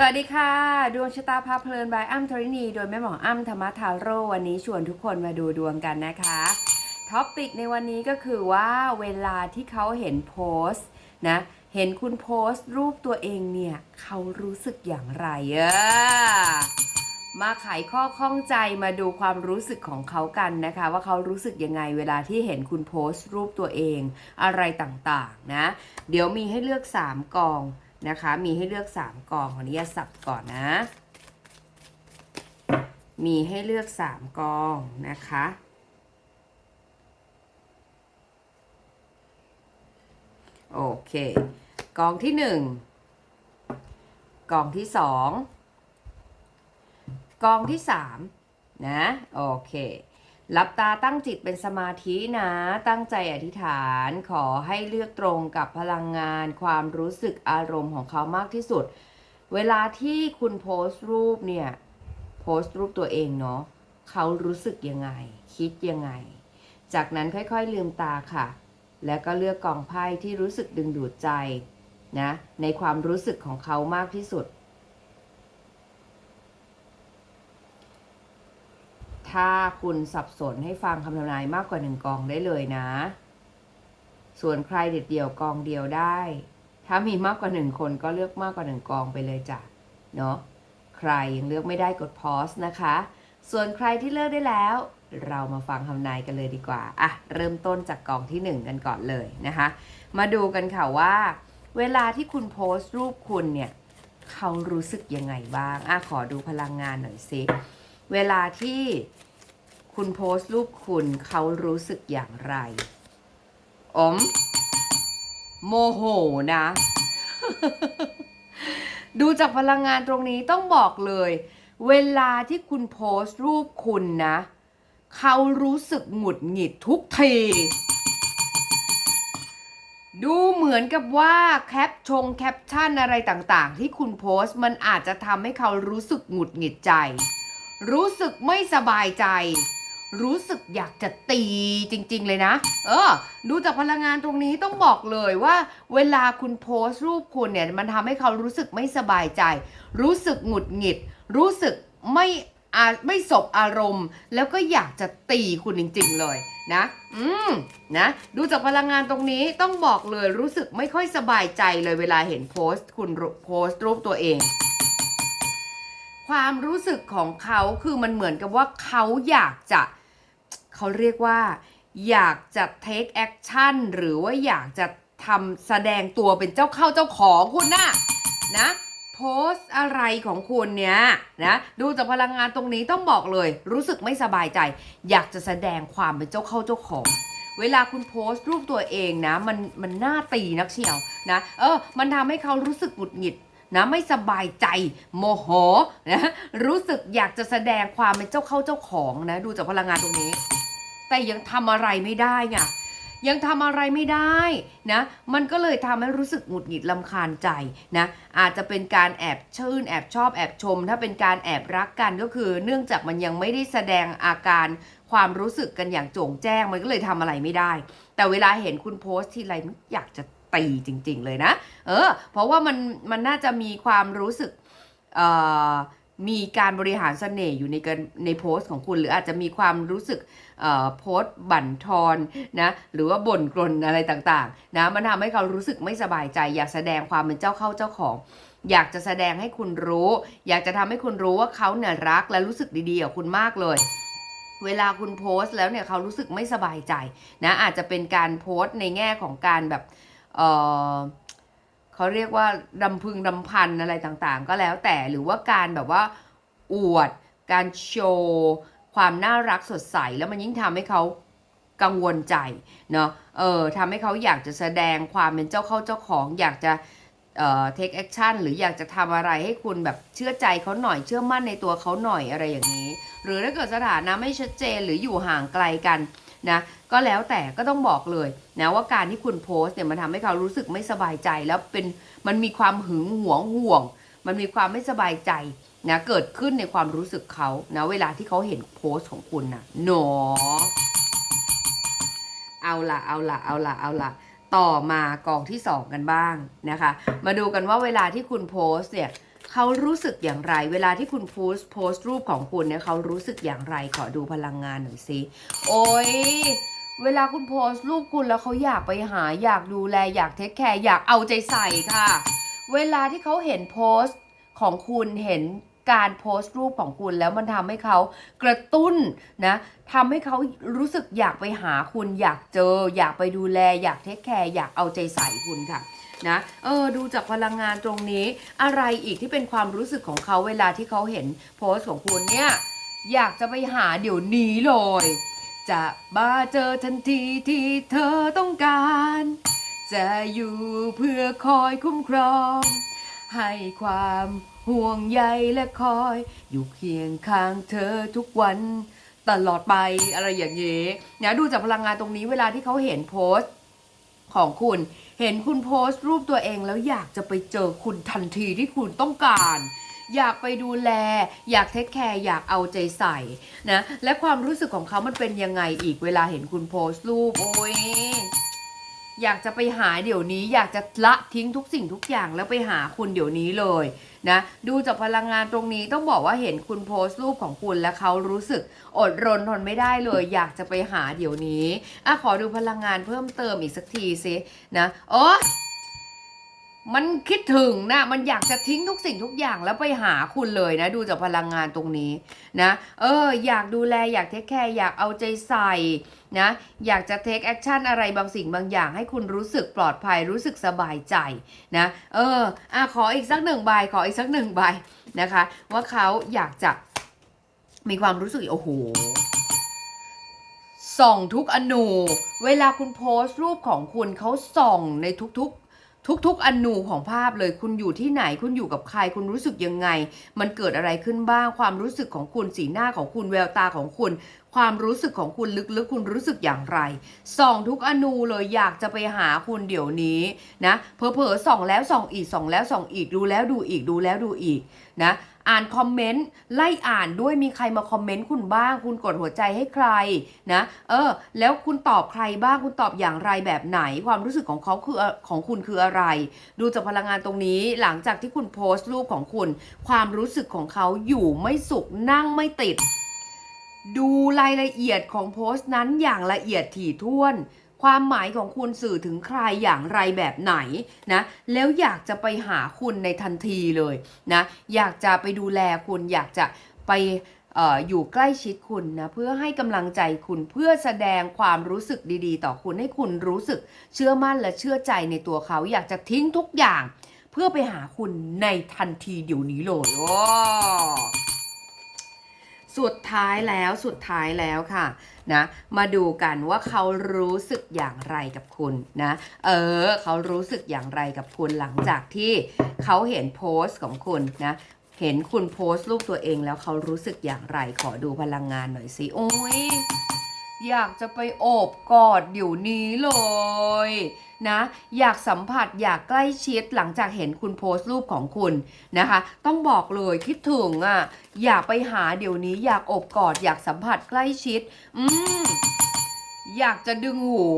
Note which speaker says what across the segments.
Speaker 1: สวัสดีค่ะ ดวงชะตาพาเพลินบายอ้ำธรินี โดยแม่หมออ้ำธรรมทาโร่วันนี้ชวนทุกคนมาดูดวงกันนะคะท็อปิกในวันนี้ก็คือว่าเวลาที่เขาเห็นโพสต์นะเห็นคุณโพสต์รูปตัวเองเนี่ย เขารู้สึกอย่างไรเออมาไขข้อข้องใจมาดูความรู้สึกของเขากันนะคะ ว่าเขารู้สึกยังไงเวลาที่เห็นคุณโพสต์รูปตัวเองอะไรต่างๆนะ เดี๋ยวมีให้เลือก 3กอง นะคะ มีให้เลือก 3กองขออนุญาตสับก่อนนะ มีให้เลือก 3กองนะคะโอเค กองที่1กองที่2กองที่3นะ โอเค หลับตาตั้งจิตเป็นสมาธินะ ตั้งใจอธิษฐาน ขอให้เลือกตรงกับพลังงาน ความรู้สึกอารมณ์ของเขามากที่สุด เวลาที่คุณโพสต์รูปเนี่ย โพสต์รูปตัวเองเนาะเขารู้สึกยังไง คิดยังไง จากนั้นค่อยๆลืมตาค่ะ แล้วก็เลือกกองไพ่ที่รู้สึกดึงดูดใจนะ ในความรู้สึกของเขามากที่สุด ถ้าคุณสับสนให้ฟังคำทำนายมากกว่าหนึ่งกองได้เลยนะ ส่วนใครเด็ดเดี่ยวกองเดียวได้ ถ้ามีมากกว่าหนึ่งคนก็เลือกมากกว่าหนึ่งกองไปเลยจ้ะ เนาะ ใครยังเลือกไม่ได้กดพอสนะคะ ส่วนใครที่เลือกได้แล้ว เรามาฟังคำนายกันเลยดีกว่า อะ เริ่มต้นจากกองที่หนึ่งกันก่อนเลยนะคะ มาดูกันค่ะว่า เวลาที่คุณโพสต์รูปคุณเนี่ย เขารู้สึกยังไงบ้าง อะ ขอดูพลังงานหน่อยสิ เวลาที่คุณโพสต์รูปคุณเขารู้สึกอย่างไร อม โมโหนะ ดูจากพลังงานตรงนี้ต้องบอกเลย เวลาที่คุณโพสต์รูปคุณนะ เขารู้สึกหงุดหงิดทุกที ดูเหมือนกับว่าแคปชงแคปชั่นอะไรต่างๆ ที่คุณโพสต์มันอาจจะทำให้เขารู้สึกหงุดหงิดใจ รู้สึกไม่สบายใจ รู้สึกอยากจะตีจริง ๆ เลยนะ เออ ดูจากพลังงานตรงนี้ต้องบอกเลยว่า เวลาคุณโพสต์รูปคุณเนี่ย มันทำให้เขารู้สึกไม่สบายใจ รู้สึกหงุดหงิด รู้สึกไม่อาไม่สบอารมณ์ แล้วก็อยากจะตีคุณจริง ๆ เลยนะ อืม นะ ดูจากพลังงานตรงนี้ต้องบอกเลยรู้สึกไม่ค่อยสบายใจเลยเวลาเห็นโพสต์ คุณโพสต์รูปตัวเอง ความรู้สึกของเขาคือมันเหมือนกับว่าเขาอยากจะเขาเรียกว่า อยากจะ take action หรือว่าอยากจะทำแสดงตัวเป็นเจ้าเข้าเจ้าของคุณน่ะนะโพสอะไรของคุณเนี้ยนะดูจากพลังงานตรงนี้ต้องบอกเลย รู้สึกไม่สบายใจ อยากจะแสดงความเป็นเจ้าเข้าเจ้าของ เวลาคุณโพสต์รูปตัวเองนะ มันมันน่าตีนักเชียวนะ เออ มันทำให้เขารู้สึกหงุดหงิด นะไม่สบายใจโมโหนะรู้สึกอยากจะแสดงความเป็นเจ้าเข้าเจ้าของนะดูจากพลังงานตรงนี้ แต่ยังทำอะไรไม่ได้ไงยังทำอะไรไม่ได้นะ มันก็เลยทำให้รู้สึกหงุดหงิดลำคาญใจนะ อาจจะเป็นการแอบชื่น แอบชอบแอบชม ถ้าเป็นการแอบรักกันก็คือ เนื่องจากมันยังไม่ได้แสดงอาการความรู้สึกกันอย่างโจ่งแจ้ง มันก็เลยทำอะไรไม่ได้ แต่เวลาเห็นคุณโพสต์ทีไรอยากจะ ตีจริง ๆ เลยนะ เออ เพราะว่ามันมันน่าจะมีความรู้สึกเอ่อมีการบริหารเสน่ห์อยู่ในการในโพสต์ของคุณ หรืออาจจะมีความรู้สึกเอ่อโพสต์บั่นทอนนะหรือว่าบ่นกลนอะไรต่างๆนะมันทำให้เขารู้สึกไม่สบายใจ อยากแสดงความเป็นเจ้าเข้าเจ้าของ อยากจะแสดงให้คุณรู้ อยากจะทำให้คุณรู้ว่าเขาเนี่ยรักและรู้สึกดีๆกับคุณมากเลยเวลาคุณโพสต์แล้วเนี่ยเขารู้สึกไม่สบายใจนะอาจจะเป็นการโพสต์ในแง่ของการแบบ เออเขาเรียกว่าดำพึงดำพันอะไรต่างๆ ก็แล้วแต่หรือว่าการแบบว่าอวด การโชว์ความน่ารักสดใส แล้วมันยิ่งทำให้เขากังวลใจเนาะเออทำให้เขาอยากจะแสดงความเป็นเจ้าเข้าเจ้าของ อยากจะเอ่อ take action หรืออยากจะทำอะไรให้คุณแบบเชื่อใจเขาหน่อยเชื่อมั่นในตัวเขาหน่อยอะไรอย่างนี้ หรือถ้าเกิดสถานะไม่ชัดเจนหรืออยู่ห่างไกลกัน นะก็แล้วแต่ก็ต้องบอกเลยนะว่าการที่คุณโพสต์เนี่ยมันทำให้เขารู้สึกไม่สบายใจแล้วเป็นมันมีความหึงหวงห่วง มันมีความไม่สบายใจนะเกิดขึ้นในความรู้สึกเขานะเวลาที่เขาเห็นโพสต์ของคุณนะหนอเอาละเอาละเอาละเอาละต่อมากองที่สองกันบ้างนะคะ มาดูกันว่าเวลาที่คุณโพสต์เนี่ย เขารู้สึกอย่างไร เวลาที่คุณโพสต์โพสต์รูปของคุณเนี่ยเขารู้สึกอย่างไรขอดูพลังงานหน่อยสิโอ้ยเวลาคุณโพสต์รูปคุณแล้วเขาอยากไปหา อยากดูแล อยากเทคแคร์อยากเอาใจใส่ค่ะ เวลาที่เขาเห็นโพสต์ของคุณเห็นการโพสต์รูปของคุณแล้วมันทำให้เขากระตุ้นนะทำให้เขารู้สึกอยากไปหาคุณอยากเจอ อยากไปดูแล อยากเทคแคร์อยากเอาใจใส่คุณค่ะ นะเออดูจากพลังงานตรงนี้ อะไรอีกที่เป็นความรู้สึกของเขาเวลาที่เขาเห็นโพสต์ของคุณเนี่ยอยากจะไปหาเดี๋ยวนี้เลย จะมาเจอทันทีที่เธอต้องการ จะอยู่เพื่อคอยคุ้มครอง ให้ความห่วงใยและคอย อยู่เคียงข้างเธอทุกวันตลอดไปอะไรอย่างนี้นะดูจากพลังงานตรงนี้เวลาที่เขาเห็นโพสต์ ของคุณ เห็นคุณโพสต์รูปตัวเองแล้วอยากจะไปเจอคุณทันทีที่คุณต้องการ อยากไปดูแล อยากเทคแคร์อยากเอาใจใส่นะและความรู้สึกของเขามันเป็นยังไงอีกเวลาเห็นคุณโพสต์รูปโอ้ย อยากจะไปหาเดี๋ยวนี้ อยากจะละทิ้งทุกสิ่งทุกอย่างแล้วไปหาคุณเดี๋ยวนี้เลยนะดูจากพลังงานตรงนี้ต้องบอกว่าเห็นคุณโพสต์รูปของคุณแล้วเขารู้สึกอดรนทนไม่ได้เลย อยากจะไปหาเดี๋ยวนี้อะขอดูพลังงานเพิ่มเติมอีกสักทีสินะโอ้มันคิดถึงนะมันอยากจะทิ้งทุกสิ่งทุกอย่างแล้วไปหาคุณเลยนะ ดูจากพลังงานตรงนี้นะ เออ อยากดูแลอยากเทคแคร์อยากเอาใจใส่ นะอยากจะเทคแอคชั่นอะไรบางสิ่งบางอย่างให้คุณรู้สึกปลอดภัยรู้สึกสบายใจนะเอออะขออีกสักหนึ่งใบขออีกสักหนึ่งใบนะคะ ว่าเขาอยากจะมีความรู้สึกโอ้โหส่องทุกอนู เวลาคุณโพสต์รูปของคุณเขาส่องในทุกๆ ทุกๆอนูของภาพเลยคุณอยู่ที่ไหนคุณอยู่กับใคร คุณรู้สึกยังไง มันเกิดอะไรขึ้นบ้าง ความรู้สึกของคุณสีหน้าของคุณแววตาของคุณ ความรู้สึกของคุณลึกๆ คุณรู้สึกอย่างไรส่องทุกอนูเลยอยากจะไปหาคุณเดี๋ยวนี้นะเผลอๆส่องแล้วส่องอีกส่องแล้วส่องอีกดูแล้วดูอีกดูแล้วดูอีกนะ อ่านคอมเมนต์ไล่อ่านด้วยมีใครมาคอมเมนต์คุณบ้าง คุณกดหัวใจให้ใครนะเออ แล้วคุณตอบใครบ้างคุณตอบอย่างไรแบบไหน ความรู้สึกของเขาคือของคุณคืออะไร ดูจากพลังงานตรงนี้หลังจากที่คุณโพสต์รูปของคุณ ความรู้สึกของเขาอยู่ไม่สุขนั่งไม่ติด ดูรายละเอียดของโพสต์นั้นอย่างละเอียดถี่ถ้วน ความหมายของคุณสื่อถึงใครอย่างไรแบบไหนนะแล้วอยากจะไปหาคุณในทันทีเลยนะอยากจะไปดูแลคุณอยากจะไปอออยู่ใกล้ชิดคุณนะเพื่อให้กำลังใจคุณเพื่อแสดงความรู้สึกดีๆ ต่อคุณให้คุณรู้สึกเชื่อมั่นและเชื่อใจในตัวเขา อยากจะทิ้งทุกอย่าง เพื่อไปหาคุณในทันทีเดี๋ยวนี้เลยโอ้ สุดท้ายแล้วสุดท้ายแล้วค่ะนะมาดูกันว่าเขารู้สึกอย่างไรกับคุณนะเออเขารู้สึกอย่างไรกับคุณหลังจากที่เขาเห็นโพสต์ของคุณนะเห็นคุณโพสต์รูปตัวเองแล้วเขารู้สึกอย่างไรขอดูพลังงานหน่อยสิโอ้ยอยากจะไปโอบกอดเดี๋ยวนี้เลย นะอยากสัมผัสอยากใกล้ชิดหลังจากเห็นคุณโพสต์รูปของคุณนะคะ ต้องบอกเลยคิดถึงอะอยากไปหาเดี๋ยวนี้อยากอบกอดอยากสัมผัสใกล้ชิด อืม อยากจะดึงหู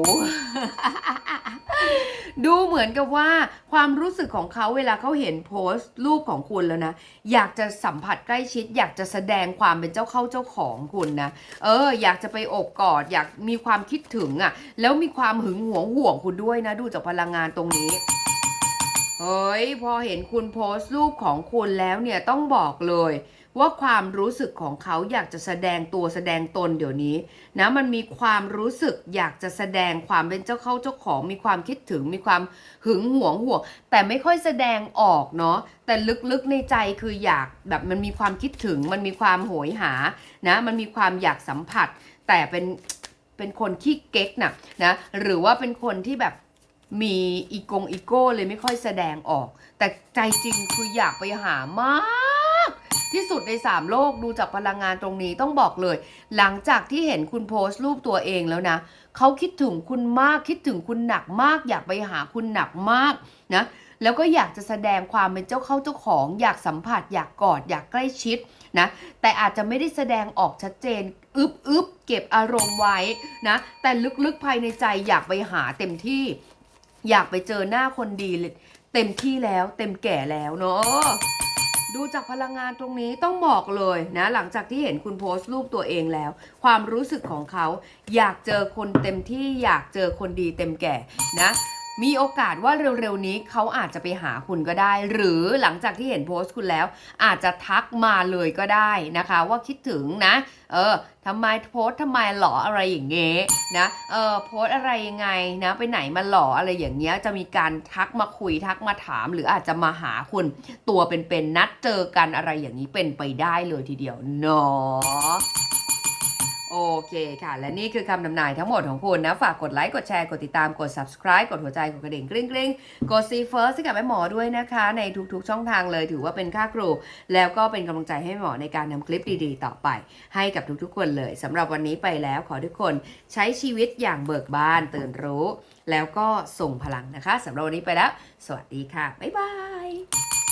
Speaker 1: ดูเหมือนกับว่าความรู้สึกของเขาเวลาเขาเห็นโพสต์รูปของคุณแล้วนะ อยากจะสัมผัสใกล้ชิด อยากจะแสดงความเป็นเจ้าเข้าเจ้าของคุณนะ เออ อยากจะไปอบกอด อยากมีความคิดถึงอะ่ะ แล้วมีความหึงหวงห่วงคุณด้วยนะ ดูจากพลังงานตรงนี้เฮ้ยพอเห็นคุณโพสต์รูปของคุณแล้วเนี่ยต้องบอกเลย ว่าความรู้สึกของเขาอยากจะแสดงตัวแสดงตนเดี๋ยวนี้นะมันมีความรู้สึกอยากจะแสดงความเป็นเจ้าเข้าเจ้าของ มีความคิดถึงมีความหึงหวงห่วงแต่ไม่ค่อยแสดงออกเนาะแต่ลึกๆในใจคืออยากแบบมันมีความคิดถึง มันมีความโหยหานะมันมีความอยากสัมผัส แต่เป็นเป็นคนขี้เก๊กน่ะนะหรือว่าเป็นคนที่แบบมีอีกงอีโก้เลยไม่ค่อยแสดงออก แต่ใจจริงคืออยากไปหามาก ที่สุดใน 3 โลกดูจากพลังงานตรงนี้ต้องบอกเลย หลังจากที่เห็นคุณโพสต์รูปตัวเองแล้วนะเขาคิดถึงคุณมากคิดถึงคุณหนักมาก อยากไปหาคุณหนักมากนะแล้วก็อยากจะแสดงความเป็นเจ้าเข้าเจ้าของ อยากสัมผัส อยากกอด อยากใกล้ชิดนะแต่อาจจะไม่ได้แสดงออกชัดเจน อึบอึบเก็บอารมณ์ไว้นะแต่ลึกๆภายในใจอยากไปหาเต็มที่ อยากไปเจอหน้าคนดีเต็มที่แล้วเต็มแก่แล้วเนาะ ดูจากพลังงานตรงนี้ต้องบอกเลยนะ หลังจากที่เห็นคุณโพสต์รูปตัวเองแล้ว ความรู้สึกของเขาอยากเจอคนเต็มที่อยากเจอคนดีเต็มแก่นะ มีโอกาสว่าเร็วๆนี้เขาอาจจะไปหาคุณก็ได้ หรือหลังจากที่เห็นโพสต์คุณแล้ว อาจจะทักมาเลยก็ได้นะคะ ว่าคิดถึงนะ เออทำไมโพสต์ทำไมหรออะไรอย่างเงี้ยนะเออโพสต์อะไรยังไงนะไปไหนมาหรออะไรอย่างเงี้ยจะมีการทักมาคุยทักมาถาม หรืออาจจะมาหาคุณตัวเป็นๆนัดเจอกันอะไรอย่างนี้เป็นไปได้เลยทีเดียวเนาะ โอเคค่ะ และนี่คือคำนำนายทั้งหมดของคุณนะ ฝากกดไลค์ กดแชร์ กดติดตาม กด subscribe กดหัวใจ กดกระดิ่งกริ๊งกริ๊งกด see first ให้กับแม่หมอด้วยนะคะ ในทุกๆ ช่องทางเลย ถือว่าเป็นค่าครู แล้วก็เป็นกำลังใจให้หมอในการนำคลิปดีๆ ต่อไป ให้กับทุกๆ คนเลยสำหรับวันนี้ไปแล้วขอทุกคนใช้ชีวิตอย่างเบิกบานตื่นรู้ แล้วก็ส่งพลังนะคะสำหรับวันนี้ไปแล้ว สวัสดีค่ะบ๊ายบาย